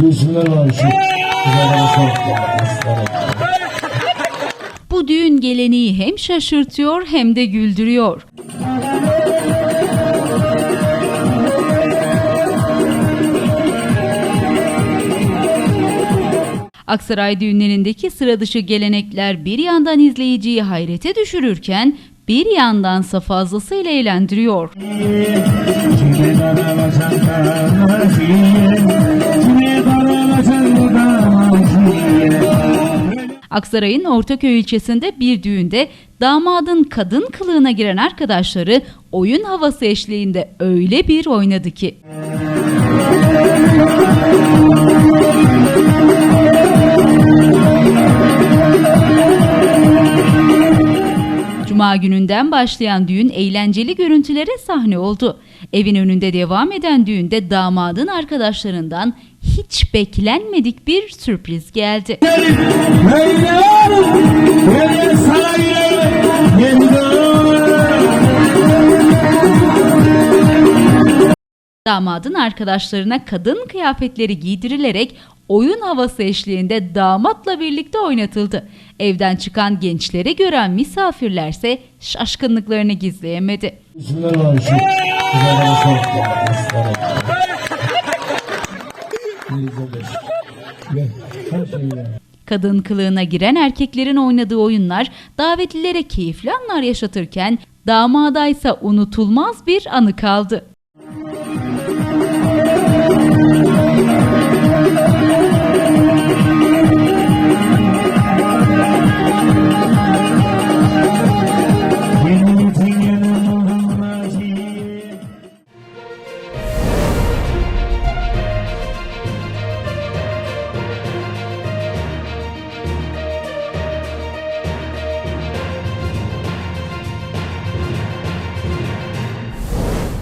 Bismillahirrahmanirrahim. Bu düğün geleneği hem şaşırtıyor hem de güldürüyor. Aksaray düğünlerindeki sıra dışı gelenekler bir yandan izleyiciyi hayrete düşürürken bir yandansa fazlasıyla eğlendiriyor. Aksaray'ın Ortaköy ilçesinde bir düğünde damadın kadın kılığına giren arkadaşları oyun havası eşliğinde öyle bir oynadı ki. Cuma gününden başlayan düğün eğlenceli görüntülere sahne oldu. Evin önünde devam eden düğünde damadın arkadaşlarından hiç beklenmedik bir sürpriz geldi. Damadın arkadaşlarına kadın kıyafetleri giydirilerek oyun havası eşliğinde damatla birlikte oynatıldı. Evden çıkan gençleri gören misafirlerse şaşkınlıklarını gizleyemedi. Bismillahirrahmanirrahim. Kadın kılığına giren erkeklerin oynadığı oyunlar davetlilere keyifli anlar yaşatırken damadaysa unutulmaz bir anı kaldı.